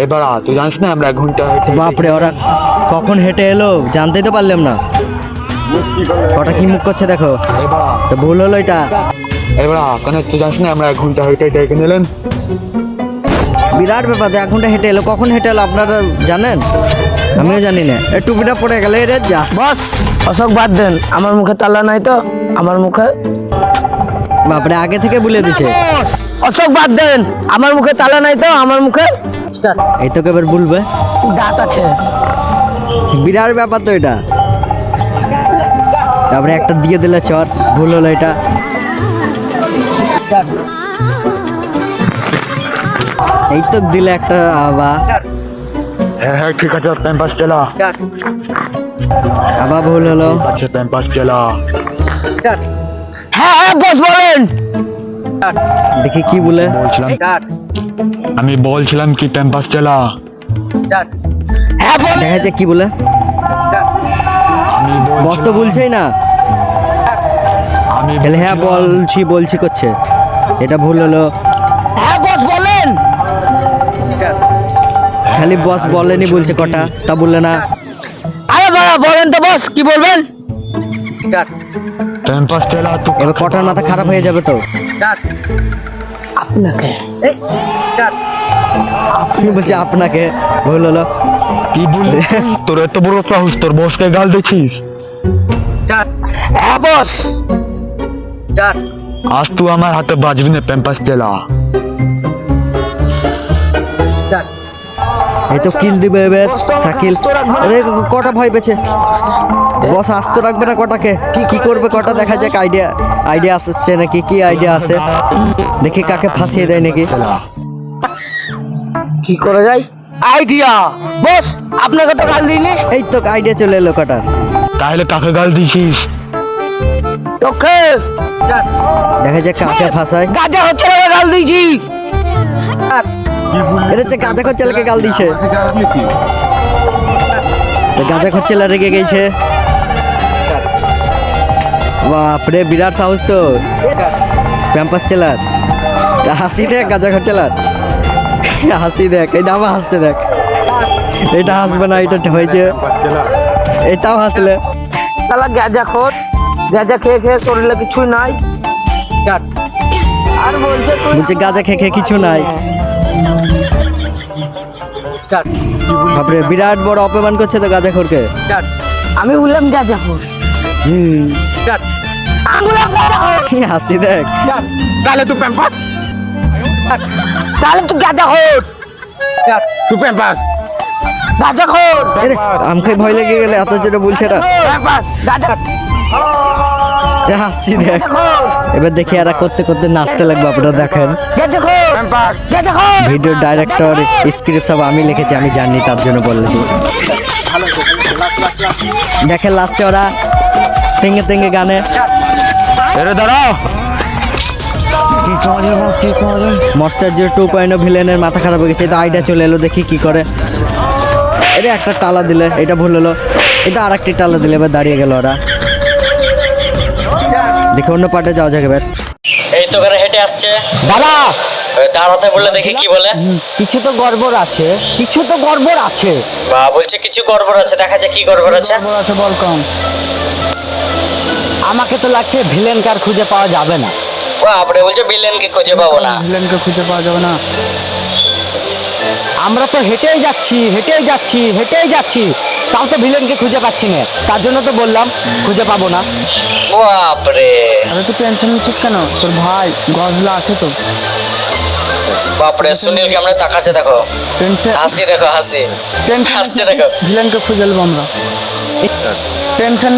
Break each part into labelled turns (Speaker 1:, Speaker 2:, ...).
Speaker 1: এবার তুই জানিস না আমরা এক ঘণ্টা হেঁটে
Speaker 2: বাপরে ওরা কখন হেঁটে এলো জানতেই তো পারলাম না। কটা কি মুখ করছে দেখো। তো ভুল হলো এটা।
Speaker 1: এবার কেন তুই জানিস না আমরা এক ঘণ্টা হেঁটে হেঁটে এখানে এলেন
Speaker 2: বিরাট ব্যাপার এক ঘণ্টা হেঁটে এলো কখন হেঁটে এলো আপনারা জানেন? আমিও জানি না। এ টুপিটা পড়ে গেলে রে যা
Speaker 3: বস অশোক বাদ দেন আমার মুখে তালা নাই তো আমার মুখে
Speaker 2: বাপরে আগে থেকে বলে দিছে।
Speaker 3: অশোক বাদ দেন আমার মুখে তালা নাই তো আমার মুখে
Speaker 2: এই তোকে এবার বলবে?
Speaker 3: দাঁত আছে।
Speaker 2: বিরাট ব্যাপার তো এটা। তারপরে একটা দিয়ে দিলে চর ভুল হলো এটা। এই তো দিলে একটা আবার
Speaker 1: হ্যাঁ হ্যাঁ ঠিক আছে টাইম পাস চালা
Speaker 2: আবার ভুল হলো।
Speaker 1: আচ্ছা টাইম পাস চালা
Speaker 3: হ্যাঁ হ্যাঁ বস বলেন
Speaker 2: দেখি কি বলে।
Speaker 1: বলছিলাম। আমি বলছিলাম কি টাইম পাস চালা?
Speaker 3: হ্যাঁ বল।
Speaker 2: দেখা যাচ্ছে কি বলে।
Speaker 1: আমি
Speaker 2: বস তো বলছেই না।
Speaker 1: আমি
Speaker 2: তাহলে হ্যাঁ বলছি বলছি করছে। এটা ভুল হলো।
Speaker 3: হ্যাঁ বস বলেন।
Speaker 2: খালি বস বলেনি বলছে কটা তা বললে না।
Speaker 3: আরে বাবা বলেন তো বস কি বলবেন?
Speaker 1: টাইম পাস চালা
Speaker 2: এবার কটার মাথা খারাপ হয়ে যাবে তো?
Speaker 3: আপনাকে
Speaker 2: বলছে আপনাকে ভুল হলো
Speaker 1: কি বললি? তোর এত বড় সাহস তোর বসকে গাল দিছিস
Speaker 3: হ্যাঁ বস।
Speaker 1: আজ তুই আমার হাতে বাজবি না প্যাম্পাস চালা
Speaker 2: এই তো কিল দিবে এবার শাকিল আরে কটা ভয় পেয়েছে? বস আস্ত রাখবে না কটাকে? কি করবে কটা? দেখা যাক আইডিয়া আইডিয়া আসছে নাকি? কি আইডিয়া আছে? দেখি কাকে ফাঁসিয়ে দেয় নাকি।
Speaker 3: কি করা যায়? আইডিয়া বস আপনাকে তো গাল দিইনি?
Speaker 2: এই তো আইডিয়া চলে এলো কটার
Speaker 1: তাহলে কাকে গাল দিছিস?
Speaker 3: তোকে!
Speaker 2: দেখা যাক কাকে ফাঁসায়।
Speaker 3: গাজা হচ্ছে গাল দিয়েছি।
Speaker 2: এটা হচ্ছে গাঁজা খচ্চেলাকে গাল দিছে গাঁজা খচ্চেলা রেগে গেছে। বাপরে বিরাট সাহস তো। ক্যাম্পাস চেলার। হাসি দেখ গাঁজা খচ্চেলার হাসি দেখ এই দামা হাসছে দেখ। এটা হাসবে না এটা হয়েছে। এটাও হাসলে।
Speaker 3: শালা গাজা খোর গাজা খেয়ে খেয়ে শরীরে কিছুই নাই। আর বলছে
Speaker 2: গাঁজা খেয়ে খেয়ে কিছু নাই। বাপরে বিরাট বড় অপমান করছে তো গাঁজা খোরকে।
Speaker 3: আমি বললাম গাজা খোর।
Speaker 2: হুম। হাসি দেখ।
Speaker 3: তাহলে তুই প্যাম্পাস তাহলে তুই গাজা খোর। তুই প্যাম্পাস খোর।
Speaker 2: এরে আমাকে ভয় লেগে গেলে এত জোরে বলছে না
Speaker 3: প্যাম্পাস গাজা।
Speaker 2: এ হাসছি দেখ। এবার দেখি এরা করতে করতে নাচতে লাগবে আপনারা দেখেন। ভিডিও ডাইরেক্টর স্ক্রিপ্ট সব আমি লিখেছি আমি জানি তার জন্য বলেছি দেখেন লাস্টে ওরা তেঙ্গে তেঙ্গে গানে।
Speaker 1: এরে দাঁড়াও।
Speaker 2: মস্টার জিরো টু পয়েন্ট ভিলেনের মাথা খারাপ হয়ে গেছে এই তো আইডিয়া চলে এলো দেখি কি করে। এটা একটা টালা দিলে এটা ভুল হলো। এটা আর একটি টালা দিলে এবার দাঁড়িয়ে গেল ওরা। দেখি অন্য পার্টে যাওয়া যাক এবার। এই তো করে হেঁটে আসছে।
Speaker 3: দাদা
Speaker 2: দাঁড়াতে বললে দেখি কি বলে।
Speaker 3: কিছু তো গড়বড় আছে কিছু তো গড়বড় আছে।
Speaker 2: বা বলছে কিছু গড়বড় আছে দেখা যায় কি গড়বড় আছে।
Speaker 3: গড়বড় আছে বল কম। আমাকে তো লাগছে ভিলেন কার খুঁজে পাওয়া যাবে না।
Speaker 2: বাপরে বলছে বিলেনকে খুঁজে পাবো না।
Speaker 3: ভিলেনকে খুঁজে পাওয়া যাবে না। আমরা তো হেঁটেই যাচ্ছি হেঁটেই যাচ্ছি হেঁটেই যাচ্ছি। তাও তো ভিলেনকে খুঁজে পাচ্ছি না। তার জন্য তো বললাম খুঁজে পাবো না।
Speaker 2: বাপরে।
Speaker 3: আরে তুই টেনশন নিচ্ছিস কেন? তোর ভাই গজলা আছে তো।
Speaker 2: বাপরে সুনীল কেমন তাকাচ্ছে দেখো।
Speaker 3: টেনশন
Speaker 2: হাসি দেখো হাসি।
Speaker 3: টেনশন
Speaker 2: হাসছে দেখো।
Speaker 3: ভিলেনকে খুঁজে নেব আমরা। টেনশন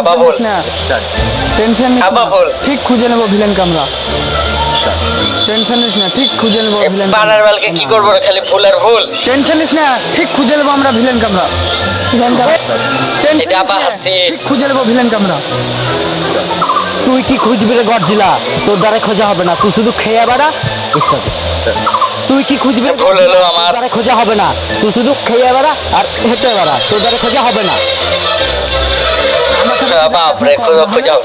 Speaker 2: আবার
Speaker 3: টেনশন নিস না। ঠিক খুঁজে নেব ভিলেনকে আমরা। টেনশন নিস না ঠিক খুঁজে নেব ভিলেন
Speaker 2: পাড়ার বালকে কি করব খালি ভুল আর ভুল?
Speaker 3: টেনশন নিস না ঠিক খুঁজে নেব আমরা ভিলেন কামরা
Speaker 2: আবার হাসি।
Speaker 3: ঠিক খুঁজে নেব ভিলেন কামরা তুই কি খুঁজবি রে গডজিলা? তোর দ্বারা খোঁজা হবে না। তুই শুধু খেয়ে বেড়া। তুই কি খুঁজবি?
Speaker 2: ভুল হলো আমার।
Speaker 3: তোর দ্বারা খোঁজা হবে না। তুই শুধু খেয়ে বেড়া আর হেঁটে বেড়া। তোর দ্বারা খোঁজা হবে না।
Speaker 2: বাপরে খুঁজো খুঁজো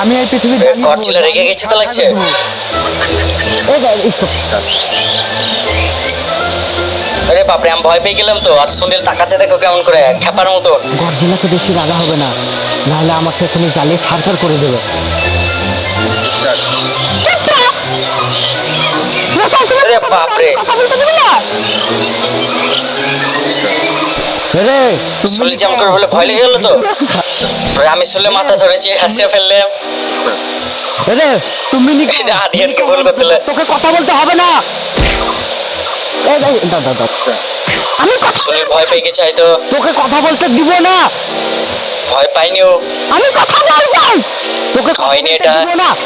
Speaker 3: আমি এই পৃথিবী
Speaker 2: গডজিলা রেগে গেছে তো লাগছে।
Speaker 3: আরে বাপরে আমি ভয় পেয়ে গেলাম তো। আর সুনীল তাকাচ্ছে দেখো কেমন করে খেপার মতন।
Speaker 4: গর্জিলাকে বেশি রাগা হবে না। নাহলে আমাকে এখানে জ্বালিয়ে ছাড়ছাড় করে দেবে।
Speaker 3: আরে বাপরে।
Speaker 4: রে
Speaker 3: সুনীল যেমন করে বলে ভয় লেগে গেল তো? আমি শুনলে মাথা ধরেছি হাসিয়ে ফেললে
Speaker 4: রে তুমি
Speaker 3: আরিয়ানকে ভুল করতে
Speaker 4: তোকে কথা বলতে হবে না। আমি কথা-
Speaker 3: সুনীল ভয় পেয়ে গেছে হয়তো।
Speaker 4: তোকে কথা বলতে দিব না।
Speaker 3: ভয় পাইনি ও।
Speaker 4: আমি কথা বলব। তোকে কথা
Speaker 3: হয়নি এটা।
Speaker 4: না।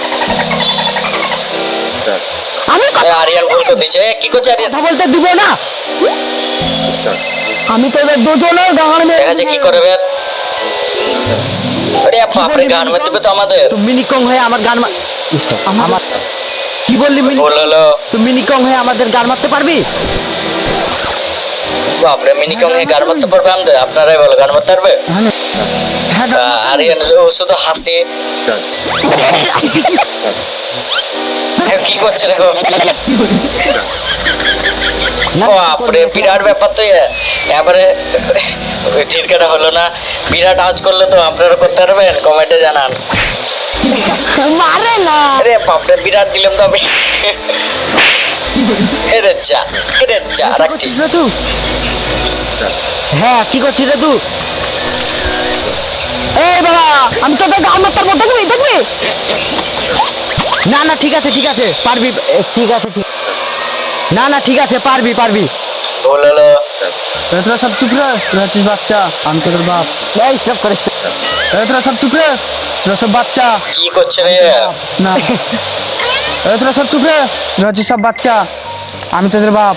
Speaker 4: আমি
Speaker 3: আরিয়ান ভুল করে কি করছে আরিয়ান?
Speaker 4: কথা বলতে দিব না। আমি তোদের দুজনের গান
Speaker 3: দেখা যাচ্ছে কি করবে আর আরে বাপরে গান মারতে হবে তো আমাদের।
Speaker 4: তুমি মিনিকং হয়ে আমার গান আমার কি বললি মিনি
Speaker 3: ভুল হলো।
Speaker 4: তুমি মিনিকং হয়ে আমাদের গান মারতে পারবি?
Speaker 3: বাপরে মিনি কং এ গান মারতে পারবে আমাদের। আপনারাই বলো গান মারতে পারবে?
Speaker 4: হ্যাঁ
Speaker 3: আহ, ও শুধু হাসি। কি করছে দেখো। বাপরে বিরাট ব্যাপার তো এবারে ধিরকাটা হলো না। বিরাট আওয়াজ করলে তো আপনারা করতে পারবেন কমেন্টে জানান।
Speaker 4: মারে না।
Speaker 3: আরে বাপরে বিরাট দিলাম তো আমি। এরে যা এরে যা রাখছি।
Speaker 4: রে হ্যাঁ কি করছিস রে তুই? এই বাবা আমি তোদের গান মারতে পারব দেখবি দেখবি? না না ঠিক আছে ঠিক আছে পারবি। ঠিক আছে ঠিক না না ঠিক আছে পারবি পারবি।
Speaker 3: ভুল হলো
Speaker 4: তোরা সব তোরা বাচ্চা আমি তোদের বাপ। এই সব করিস তোরা সব তোরা সব বাচ্চা।
Speaker 3: কি করছে রে?
Speaker 4: না। তোরা সব তোরা হচ্ছিস সব বাচ্চা আমি তোদের বাপ।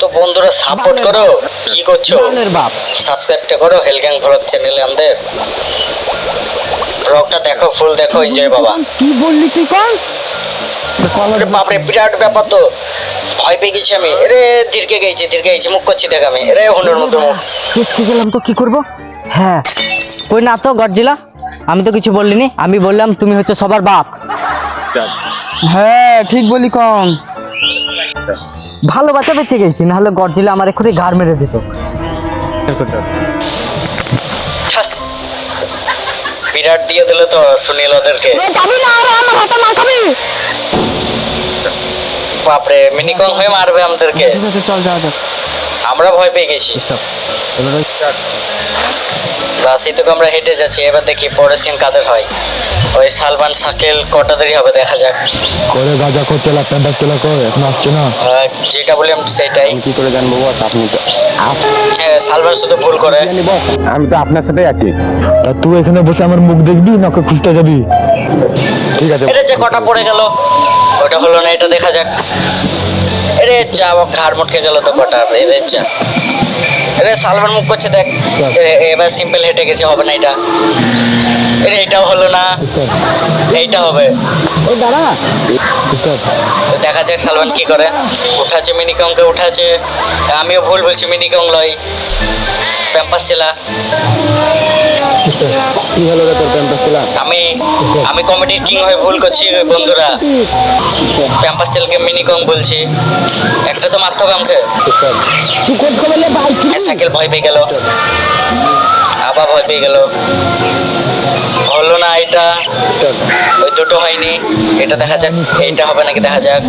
Speaker 3: তো বন্ধুরা সাপোর্ট করো। কি করছ?
Speaker 4: বাপ।
Speaker 3: সাবস্ক্রাইবটা করো হেলগ্যাং ভ্লগ চ্যানেলে আমাদের। ভ্লগটা দেখো ফুল দেখো এনজয় বাবা।
Speaker 4: কি বললি তুই কন
Speaker 3: বাপরে বিরাট ব্যাপার তো। ভয় পেয়ে গেছি আমি। রে ধীরকে গেছে ধীরকে গেছে মুখ করছি দেখ আমি। রে হুন্ডের মতো মুখ।
Speaker 4: গেলাম তো কি করব? হ্যাঁ। কই না তো গরজিলা। আমি তো কিছু বললিনি আমি বললাম তুমি হচ্ছে সবার বাপ। হ্যাঁ ঠিক বলি কম। ভালো বাচ্চা বেঁচে গেছি নাহলে গরজিলা আমার এক্ষুনি ঘাড় মেরে দিত।
Speaker 3: বিরাট দিয়ে দিল তো সুনীল ওদেরকে।
Speaker 4: যাবি না আর আমার হাতে না খাবি।
Speaker 3: বাপরে মিনিকং হয়ে মারবে আমাদেরকে।
Speaker 4: চল যাওয়া যাক।
Speaker 3: আমরা ভয় পেয়ে গেছি। বাস আমরা হেঁটে যাচ্ছি এবার দেখি পরের সিন কাদের হয়। ওই সালমান কটা দেরি হবে দেখা যাক।
Speaker 1: করে গাজা করতে লাগ প্যান্ডার তোলা কর এখন আসছে না?
Speaker 3: আহ, যেটা বললাম সেটাই।
Speaker 1: কি করে জানব বস? আপনি তো
Speaker 3: হ্যাঁ, সালমান শুধু ভুল করে।
Speaker 1: আমি তো আপনার সাথে আছি। তা তুই এখানে বসে আমার মুখ দেখবি না ওকে খুঁজতে যাবি? ঠিক আছে
Speaker 3: এটা যে কটা পড়ে গেল। ওটা হলো না, এটা দেখা যাক। এরে যা ঘাড় মটকে গেল তো কটা এরে যা। এরে সালমান মুখ করছে, দেখ। এবার সিম্পল হেঁটে গেছে, হবে না এটা। এরে, এটাও হলো না, এইটা হবে। দেখা যাক সালমান কি করে। উঠাচ্ছে মিনিকংকে উঠাচ্ছে আমিও ভুল বলছি, মিনিকং লয়। প্যাম্পাস
Speaker 1: রে তোলা
Speaker 3: আমি আমি কমেডির কিং হয়ে ভুল করছি বন্ধুরা। প্যাম্পাস মিনি মিনিকং বলছি। একটা তো মারতে হবে আমাকে সাইকেল ভয় পেয়ে গেল। আবার ভয় পেয়ে গেল। হলো না এটা। ওই দুটো হয়নি। এটা দেখা যাক এইটা হবে নাকি দেখা যাক।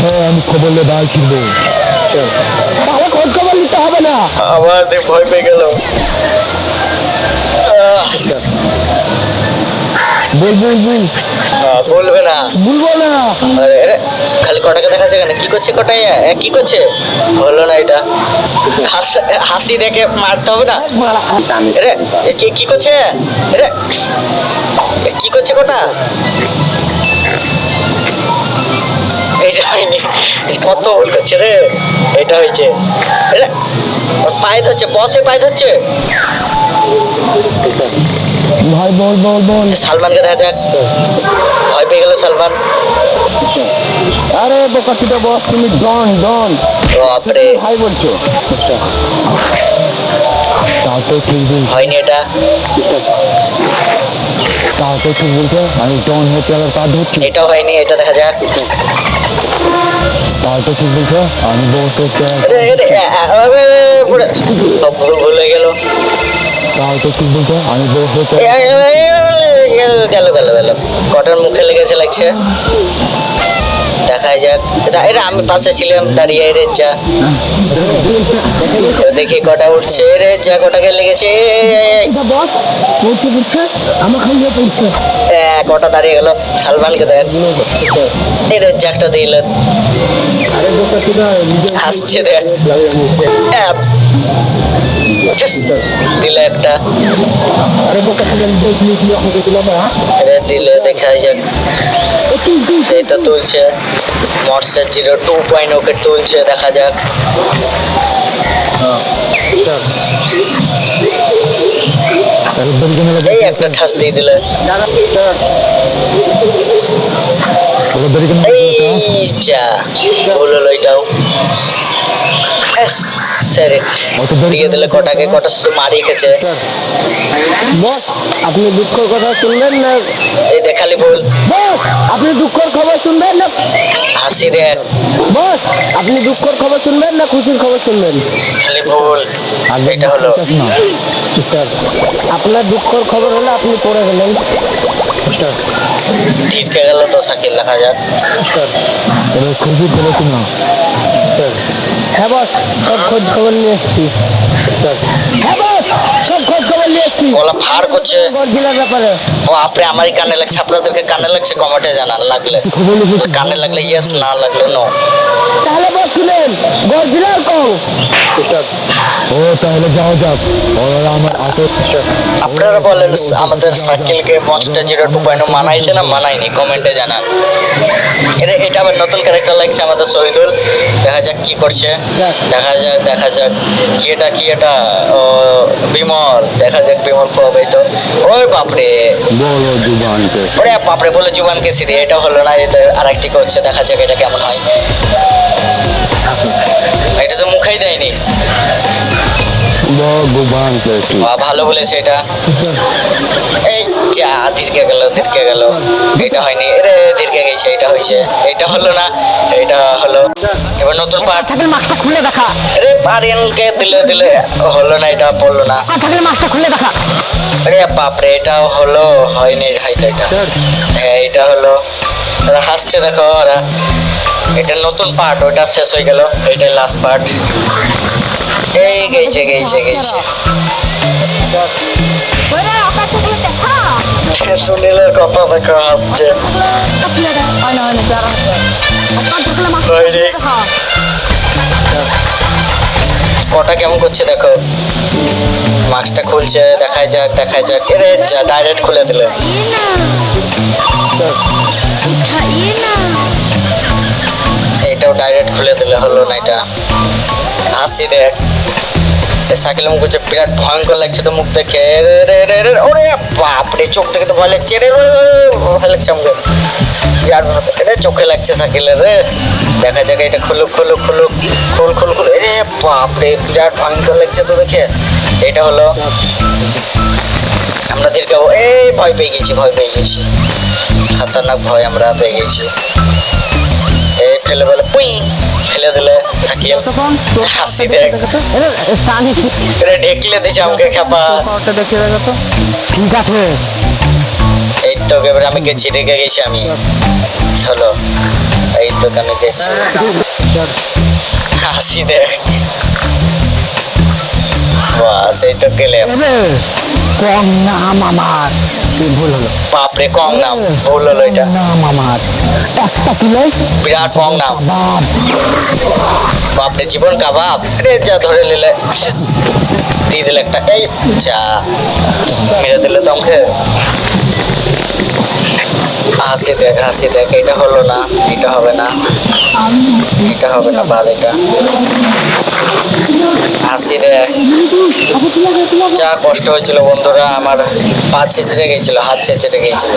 Speaker 1: হ্যাঁ আমি খবর বাল ছিড়বো
Speaker 4: তাহলে খোঁজ খবর নিতে হবে না।
Speaker 3: আবার ভয় পেয়ে গেল।
Speaker 1: বল বল বল।
Speaker 3: বলবে না।
Speaker 4: বলব না।
Speaker 3: আরে, আরে, খালি কটাকে দেখা যাচ্ছে কেন? কি করছে কটাই কি করছে? হলো না এটা। হাস- দেখে মারতে হবে না? রে কি কি করছে? রে এ, কি করছে কটা? এইটা হয়নি। কত ভুল করছে রে। এটা হয়েছে। পায়ে ধরছে বসে পায়ে ধরছে।
Speaker 1: ভাই বল বল বল
Speaker 3: সালমানকে দেখা যাক। ভয় পেয়ে গেল সালমান।
Speaker 1: আরে বোকাটিটা বস তুমি ডন ডন।
Speaker 3: বাপরে।
Speaker 1: ভাই বলছো। তাও তো ঠিক
Speaker 3: হয়নি এটা।
Speaker 1: তাও তো ঠিক বলছো। আমি ডন হচ্ছে আবার পা ধরছি।
Speaker 3: এটাও হয়নি এটা দেখা যাক।
Speaker 1: তো ঠিক বলছো আমি বলতে
Speaker 3: ভুল গেল।
Speaker 1: ঠিক বলছো আমি বলতে
Speaker 3: গেল গেল গেল। কটার মুখে লেগেছে লাগছে? দেখাই যাক এটা- আমি পাশে ছিলাম, দাঁড়িয়ে রে যা দেখি কটা উঠছে। রে যা কটাকে লেগেছে কটা দাঁড়িয়ে গেল? সালমানকে দেখ। এই রে জ্যাকটা দিল। হাসছে দেখ। Just দিল একটা। এবার দিল দেখা যাক। এটা তুলছে। মটসের জিরো টু পয়েন্ট ওকে তুলছে, দেখা যাক। এই একটা ঠাস দিয়ে দিল। এই যা, ভুল হলো এটাও। সেরেট দিলে কটাকে কটা শুধু মারি খেছে
Speaker 4: বস আপনি দুঃখের কথা শুনবেন না?
Speaker 3: এই দেখালি
Speaker 4: বস আপনি দুঃখের খবর শুনবেন না?
Speaker 3: হাসি দেখ
Speaker 4: বস আপনি দুঃখের খবর শুনবেন না খুশির খবর শুনবেন?
Speaker 3: খালি ভুল এটা হলো।
Speaker 4: আপনার দুঃখর খবর হলে আপনি পড়ে গেলেন।
Speaker 3: ধিরকে গেল তো সাকিল দেখা যাক।
Speaker 1: এবার খুবই খেলেছি না?
Speaker 4: হ্যাঁ বস সব খোঁজ খবর নিয়ে এসেছি হ্যাঁ বস সব
Speaker 3: গলা ফাড় করছে। ও আপনি আমারই কানে লাগছে আপনাদেরকে কানে লাগছে কমেন্টে জানান লাগলে। কানে লাগলে ইয়েস না লাগলে নো
Speaker 4: তাহলে শুনেন গর্জিলার কম
Speaker 1: ও তাহলে যাও যাক ওরা আমার
Speaker 3: আপনারা বলেন আমাদের সাইকেলকে মনস্টার জিরো টু পয়েন্ট মানাইছে না মানায়নি? কমেন্টে জানান। এটা এটা আবার নতুন ক্যারেক্টার লাগছে আমাদের শহীদুল। দেখা যাক কি করছে। দেখা। যাক দেখা যাক। কি এটা কি এটা? ও বিমল। দেখা যাক বিমল পাবে তো। ওই বাপরে।
Speaker 1: বলো জুবানকে।
Speaker 3: ওরে বাপরে বলে জুবানকে সিরি এটা হলো না এটা আরেকটি করছে দেখা যাক এটা কেমন হয়। এটা তো মুখেই দেয়নি।
Speaker 1: ভগবানকে
Speaker 3: ভালো বলেছে এটা। এই যা ধীরকে গেল ধীরকে গেল। এটা হয়নি। রে ধীরকে গেছে এটা হয়েছে। এটা হলো না এটা হলো। এবার নতুন পার্ট
Speaker 4: থাকলে মাছটা খুলে দেখা।
Speaker 3: রে পারিয়ানকে দিলে দিলে। হলো না এটা পড়ল না।
Speaker 4: থাকলে মাছটা খুলে দেখা।
Speaker 3: রে বাপরে এটা হলো হয়নি হয়তো এটা। হ্যাঁ এটা হলো। ওরা হাসছে দেখো ওরা। এটা নতুন পার্ট ওটা শেষ হয়ে গেল। এটা লাস্ট পার্ট এই গেছে গেছে গেছে। সুনীলের কথা থেকে আসছে। কটা কেমন করছে দেখো? মাস্কটা খুলছে, দেখাই যাক দেখাই যাক। এরে ডাইরেক্ট খুলে দিলে। এটাও ডাইরেক্ট খুলে দিলে হলো না এটা? হাসি দেখ। এ সাইকেলের মুখ হচ্ছে বিরাট ভয়ঙ্কর লাগছে তো মুখ দেখে। রে রে রে রে ওরে বাপরে চোখ দেখে তো ভয় লাগছে। রে রে, ভয় লাগছে আমাকে। বিরাট রে চোখে লাগছে সাইকেলের রে। দেখা যাক এটা খুলুক খুলুক খুলুক। খুল খুল খুল। রে বাপরে বিরাট ভয়ঙ্কর লাগছে তো দেখে। এটা হলো আমরা ধীরকে এই ভয় পেয়ে গেছি ভয় পেয়ে গেছি। খতরনাক ভয় আমরা পেয়ে গেছি। এই ফেলে পুই ফেলে দিলে সাকিল হাসি দেখ। এটা ঢেকলে দিছে আমাকে খেপা।
Speaker 4: ঠিক আছে।
Speaker 3: এই তো এবারে আমি গেছি রেগে গেছি আমি। চলো এই তো আমি গেছি। হাসি দেখ। বাস এই তো গেলে
Speaker 4: কম নাম আমার ভুল হলো।
Speaker 3: বাপরে কম নাম। ভুল হলো এটা।
Speaker 4: নাম আমার। একটা কিলো
Speaker 3: বিরাট কম নাম। বাপরে জীবন কাবাব রে যা ধরে নিলে। দিয়ে দিলে একটা। এই যা। মেরে দিলে তো আমাকে। হাসি দেখ হাসি দেখ। এটা হলো না এটা হবে না। এটা হবে না বাদ এটা। হাসি দেখ যা কষ্ট হয়েছিল বন্ধুরা, আমার পা ছেঁচড়ে গেছিল, হাত ছেঁচড়ে গেছিল।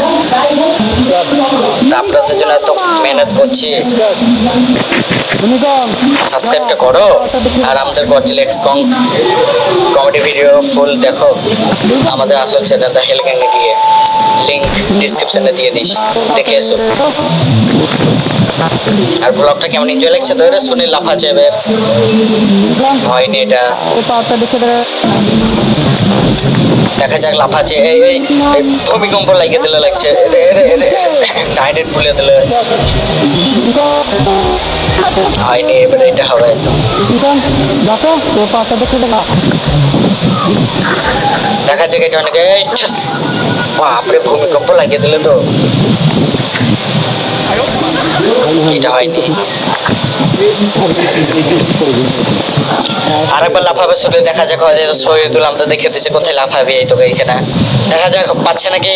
Speaker 3: তা আপনাদের জন্য এত মেহনত করছি। সাবস্ক্রাইবটা করো, আর আমাদের Godzilla x Kong comedy video full দেখো। আমাদের আসল চ্যানেলটা হেল গ্যাংয়ে গিয়ে লিঙ্ক ডিসক্রিপশনে দিয়ে দিয়েছি। দেখে এসো। আর ব্লগটা কেমন এনজয় লাগছে? তো এটা শুনে লাফা যাবে হয়নি এটা। দেখা যাক লাফাচ্ছে এই এই ভূমিকম্প লাগিয়ে দিলে লাগছে। টাইটেড ভুলে দিলে। হয়নি এবার এটা হবে তো দেখা যাক এটা অনেকে বাপরে, ভূমিকম্প লাগিয়ে দিলে তো। এটা হয়নি। আরেকবার লাফাবে শুনে দেখা যাক হয়তো শরীর আমি তো দেখে দিচ্ছে কোথায় লাফাবে এই তোকে এইখানে। দেখা যাক পাচ্ছে নাকি?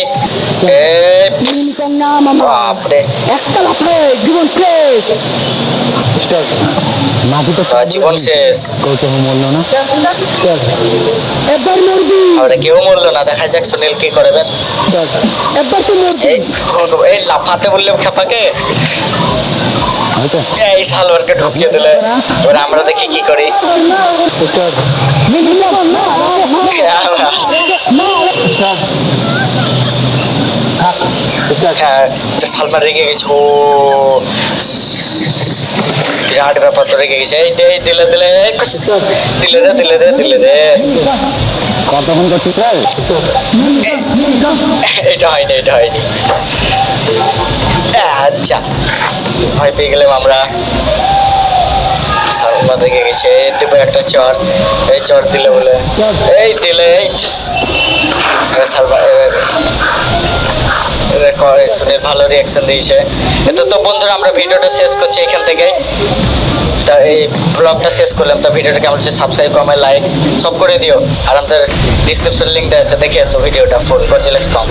Speaker 3: বাপরে।
Speaker 1: একটা তো
Speaker 3: আহ, জীবন শেষ।
Speaker 1: গৌতম মরলো না?
Speaker 3: আমরা কেউ মরলো না দেখা যাক সুনীল কি করবেন এই ভূমিকম্প- এই লাফাতে বললে খেপাকে।
Speaker 1: হয়তো
Speaker 3: এই সালোয়ারকে ঢুকিয়ে দিলে। এবার আমরা দেখি কি করি। তো সালমান রেগে গেছে ও বিরাট ব্যাপার তো রেগে গেছে। এই দে দিলে দিলে। দিলে রে দিলে রে দিলে রে।
Speaker 1: কতক্ষণ করছিস
Speaker 3: এটা হয়নি এটা হয়নি। আচ্ছা। ভয় পেয়ে গেলাম আমরা। সালমান রেগে গেছে দেবো একটা চর। এই চর দিলে বলে। এই দিলে সালমান এবার ভালো রিয়াকশন দিয়েছে। এতো তো বন্ধুরা, আমরা ভিডিওটা শেষ করছি এখান থেকে। তা এই ব্লগটা শেষ করলাম, তা ভিডিওটা কেমন হচ্ছে সাবস্ক্রাইব কমে লাইক সব করে দিও। আর আমাদের ডিসক্রিপশন লিঙ্কটা আছে, দেখে এসো ভিডিওটা ফুল গর্জিলেক্স কম